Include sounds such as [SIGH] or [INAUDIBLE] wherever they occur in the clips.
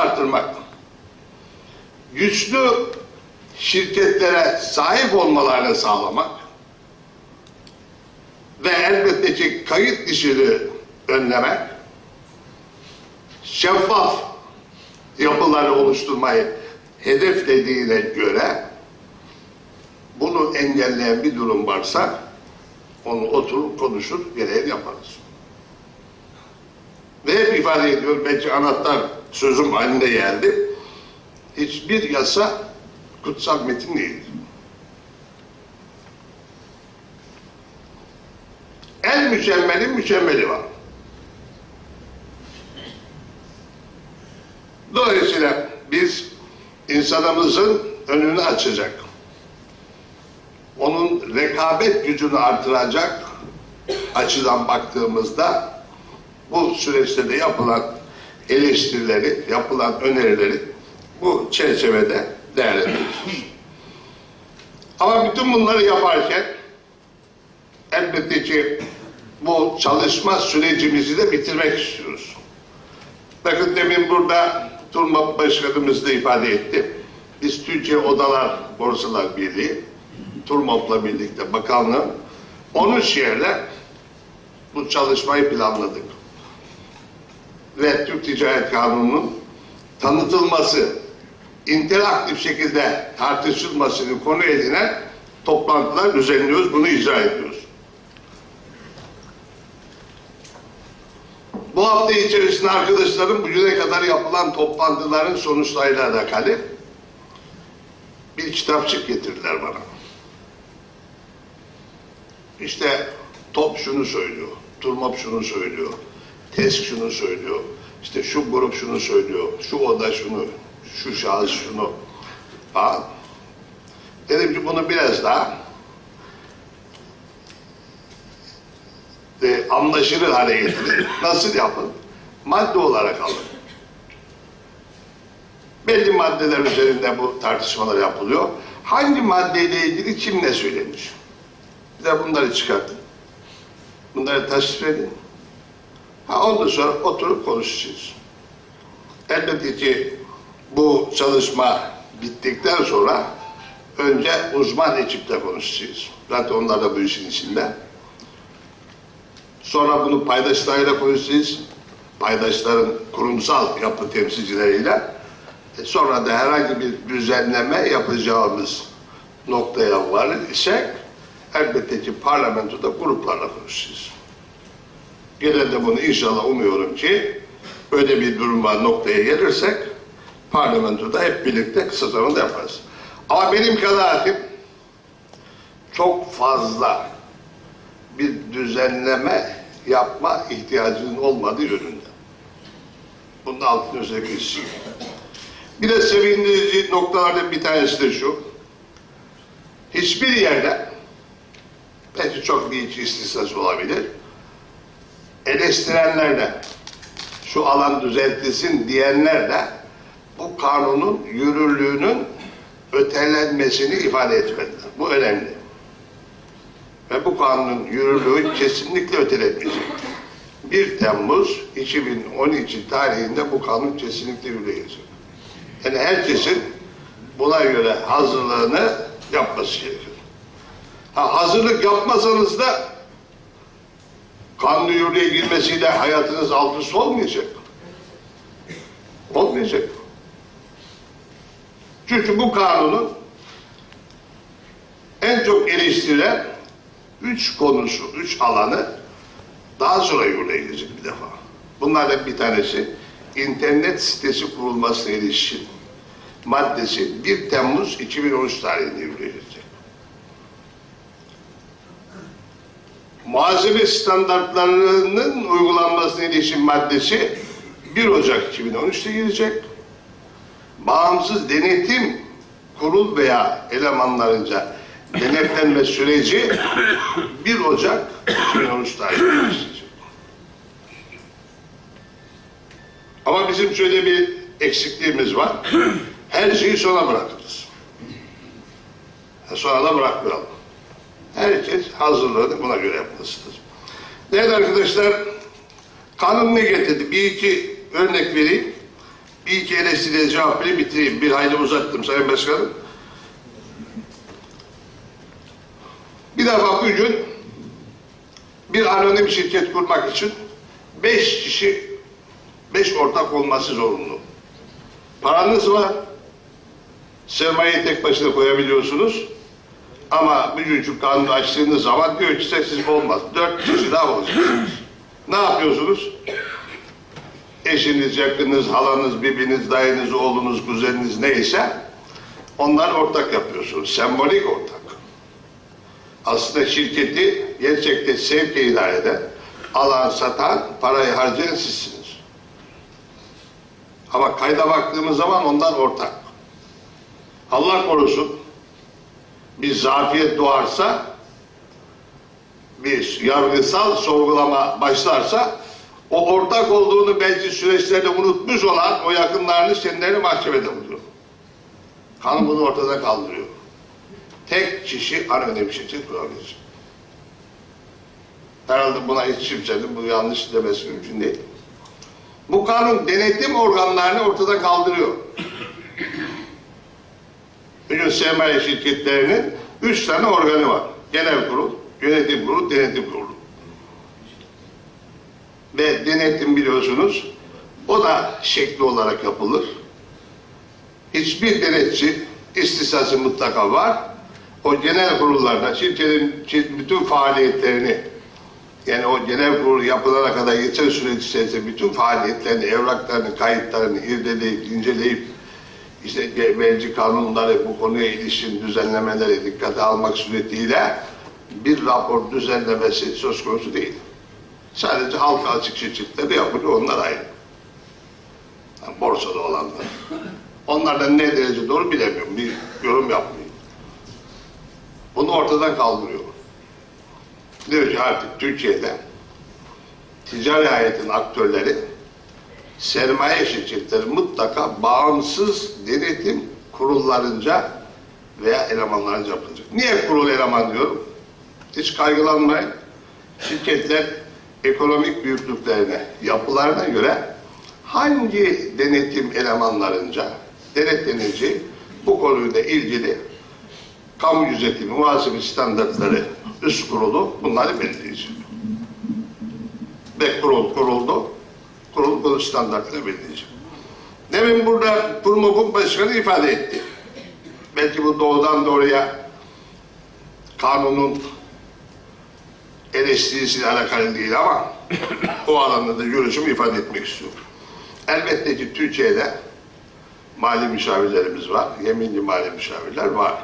arttırmak, güçlü şirketlere sahip olmalarını sağlamak ve elbette ki kayıt dışılığı önlemek, şeffaf yapıları oluşturmayı hedeflediğine göre bunu engelleyen bir durum varsa onu oturup konuşur, gereğini yaparız. Ve hep ifade ediyorum, belki anahtar sözüm haline geldi. Hiçbir yasa kutsal metin değildir. En mükemmelin mükemmeli var. Dolayısıyla biz insanımızın önünü açacak, onun rekabet gücünü artıracak açıdan baktığımızda bu süreçte de yapılan eleştirileri, yapılan önerileri bu çerçevede değerlendireceğiz. Ama bütün bunları yaparken elbette ki bu çalışma sürecimizi de bitirmek istiyoruz. Bakın demin burada Turma Başkanımız da ifade etti. Biz Türkiye Odalar Borsalar Birliği, Turmop'la birlikte bakanlığın 13 yerle bu çalışmayı planladık. Ve Türk Ticaret Kanunu'nun tanıtılması, interaktif şekilde tartışılmasını konu edinen toplantılar düzenliyoruz, bunu icra ediyoruz. Bu hafta içerisinde arkadaşlarım bugüne kadar yapılan toplantıların sonuçlarıyla alakalı bir kitapçık getirdiler bana. İşte top şunu söylüyor, Turmap şunu söylüyor, TESK şunu söylüyor, işte şu grup şunu söylüyor, şu oda şunu, şu şahıs şunu falan. Dedim ki bunu biraz daha e, anlaşılır hale getirin. [LAUGHS] Nasıl yapın? Madde olarak alın. Belli maddeler üzerinde bu tartışmalar yapılıyor. Hangi maddeyle ilgili kim ne söylemiş? Bir de bunları çıkartın. Bunları tasvir edin. Ha ondan sonra oturup konuşacağız. Elbette ki bu çalışma bittikten sonra önce uzman ekiple konuşacağız. Zaten onlar da bu işin içinde. Sonra bunu paydaşlarıyla konuşacağız. Paydaşların kurumsal yapı temsilcileriyle. E sonra da herhangi bir düzenleme yapacağımız noktaya varır isek elbette ki parlamentoda gruplarla konuşacağız. Genelde bunu inşallah umuyorum ki öyle bir duruma noktaya gelirsek parlamentoda hep birlikte kısa yaparız. Ama benim kanaatim çok fazla bir düzenleme yapma ihtiyacının olmadığı yönünde. Bunun altını özellikle istiyorum. Bir de sevindirici noktalardan bir tanesi de şu. Hiçbir yerde belki çok bir iki istisnası olabilir. Eleştirenler de şu alan düzeltilsin diyenler de bu kanunun yürürlüğünün ötelenmesini ifade etmediler. Bu önemli. Ve bu kanunun yürürlüğü kesinlikle ötelenmeyecek. 1 Temmuz 2012 tarihinde bu kanun kesinlikle yürürlüğe. Yani herkesin buna göre hazırlığını yapması gerekir. Ha, hazırlık yapmasanız da kanun yürürlüğe girmesiyle hayatınız alt üst olmayacak. Olmayacak. Çünkü bu kanunun en çok eleştirilen üç konusu, üç alanı daha sonra yürürlüğe girecek bir defa. Bunlardan bir tanesi internet sitesi kurulmasına ilişkin maddesi 1 Temmuz 2013 tarihinde yürürlüğe girecek. Muhasebe standartlarının uygulanmasına ilişkin maddesi 1 Ocak 2013'te girecek. Bağımsız denetim kurul veya elemanlarınca denetlenme süreci 1 Ocak 2013 tarihinde başlayacak. Ama bizim şöyle bir eksikliğimiz var. Her şeyi sona bırakırız. Sonra da bırakmayalım. Herkes hazırlığını buna göre yapmasıdır. Değerli arkadaşlar, kanun ne getirdi? Bir iki örnek vereyim. bir iki eleştiriye cevap verip bitireyim. Bir hayli uzattım Sayın Başkanım. Bir defa bugün bir anonim şirket kurmak için beş kişi, beş ortak olması zorunlu. Paranız var, sermayeyi tek başına koyabiliyorsunuz. Ama bugünkü kanunu açtığınız zaman diyor ki siz olmaz. Dört kişi daha olacaksınız. Ne yapıyorsunuz? Eşiniz, yakınınız, halanız, bibiniz, dayınız, oğlunuz, kuzeniniz neyse onlar ortak yapıyorsunuz. Sembolik ortak. Aslında şirketi gerçekte sevk idare eden, alan, satan, parayı harcayan sizsiniz. Ama kayda baktığımız zaman onlar ortak. Allah korusun bir zafiyet doğarsa bir yargısal sorgulama başlarsa o ortak olduğunu belki süreçlerde unutmuş olan o yakınlarını kendilerini mahkemede buluyor. Kanun bunu ortada kaldırıyor. Tek kişi anonim şirket kurabilir. Herhalde buna hiç kimsenin bu yanlış demesi mümkün değil. Bu kanun denetim organlarını ortada kaldırıyor. Bugün sermaye şirketlerinin üç tane organı var. Genel kurul, yönetim kurulu, denetim kurulu. Ve denetim biliyorsunuz, o da şekli olarak yapılır. Hiçbir denetçi istisnası mutlaka var. O genel kurullarda şirketin bütün faaliyetlerini yani o genel kurul yapılana kadar geçen süreç içerisinde bütün faaliyetlerini, evraklarını, kayıtlarını irdeleyip, inceleyip işte merci kanunları bu konuya ilişkin düzenlemeleri dikkate almak suretiyle bir rapor düzenlemesi söz konusu değil. Sadece halka açık şirketleri yapılıyor, onlar ayrı. Yani borsada olanlar. Onlardan ne derece doğru bilemiyorum, bir yorum yapmayayım. Bunu ortadan kaldırıyor. Diyor ki artık Türkiye'de ticari hayatın aktörleri sermaye şirketleri mutlaka bağımsız denetim kurullarınca veya elemanlarınca yapılacak. Niye kurul eleman diyorum? Hiç kaygılanmayın. Şirketler ekonomik büyüklüklerine, yapılarına göre hangi denetim elemanlarınca denetleneceği bu konuyla ilgili kamu gözetimi, muhasebe standartları üst kurulu bunları belirleyecek. Ve kurul kuruldu. Kurul bunu standartları belirleyecek. Demin burada Kurmuk'un başkanı ifade etti. Belki bu doğudan doğruya kanunun eleştirisiyle alakalı değil ama [COUGHS] o alanda da görüşümü ifade etmek istiyorum. Elbette ki Türkiye'de mali müşavirlerimiz var, yeminli mali müşavirler var.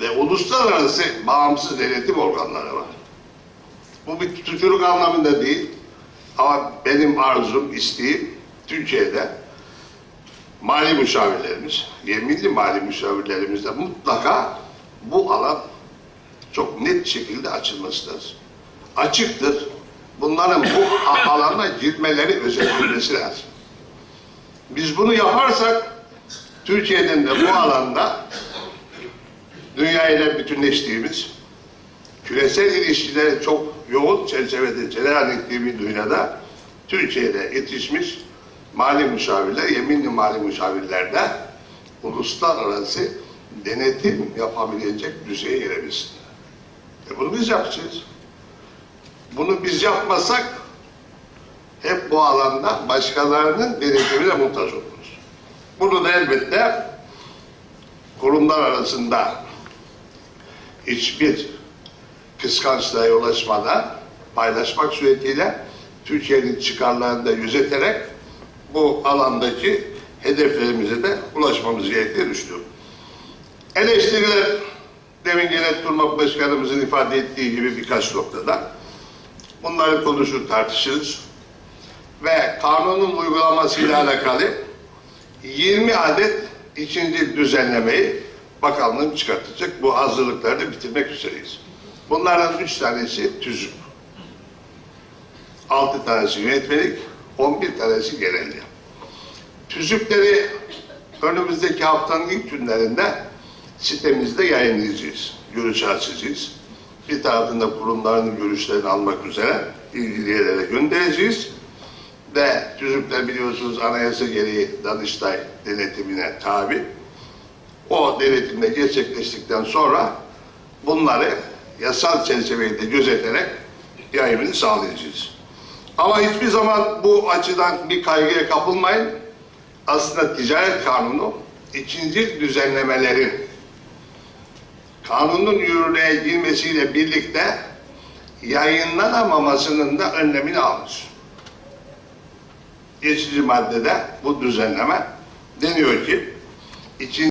Ve uluslararası bağımsız denetim organları var. Bu bir tutuculuk anlamında değil ama benim arzum, isteğim Türkiye'de mali müşavirlerimiz, yeminli mali müşavirlerimizde mutlaka bu alan çok net şekilde açılması lazım. Açıktır. Bunların bu alana girmeleri özenilmesi lazım. Biz bunu yaparsak Türkiye'nin de bu alanda dünya bütünleştiğimiz küresel ilişkileri çok yoğun çerçevede cereyan ettiği bir dünyada Türkiye'de yetişmiş mali müşavirler, yeminli mali müşavirlerde uluslararası denetim yapabilecek düzeye gelebilsin. E bunu biz yapacağız. Bunu biz yapmasak hep bu alanda başkalarının denetimine muhtaç oluruz. Bunu da elbette kurumlar arasında hiçbir kıskançlığa yol açmadan paylaşmak suretiyle Türkiye'nin çıkarlarını da gözeterek bu alandaki hedeflerimize de ulaşmamız gerektiğini düşünüyorum. Eleştiriler demin Genelkurmay Başkanımızın ifade ettiği gibi birkaç noktada bunları konuşur tartışırız ve kanunun uygulamasıyla alakalı 20 adet ikinci düzenlemeyi bakanlığım çıkartacak. Bu hazırlıkları da bitirmek üzereyiz. Bunlardan üç tanesi tüzük. Altı tanesi yönetmelik, on bir tanesi genelge. Tüzükleri önümüzdeki haftanın ilk günlerinde sitemizde yayınlayacağız. Görüşü açacağız. Bir tarafında kurumların görüşlerini almak üzere ilgili yerlere göndereceğiz. ve tüzükler biliyorsunuz anayasa gereği Danıştay denetimine tabi. O denetimde gerçekleştikten sonra bunları yasal çerçeveyi de gözeterek yayımını sağlayacağız. Ama hiçbir zaman bu açıdan bir kaygıya kapılmayın. Aslında ticaret kanunu ikinci düzenlemelerin kanunun yürürlüğe girmesiyle birlikte yayınlanamamasının da önlemini almış. Geçici maddede bu düzenleme deniyor ki ikinci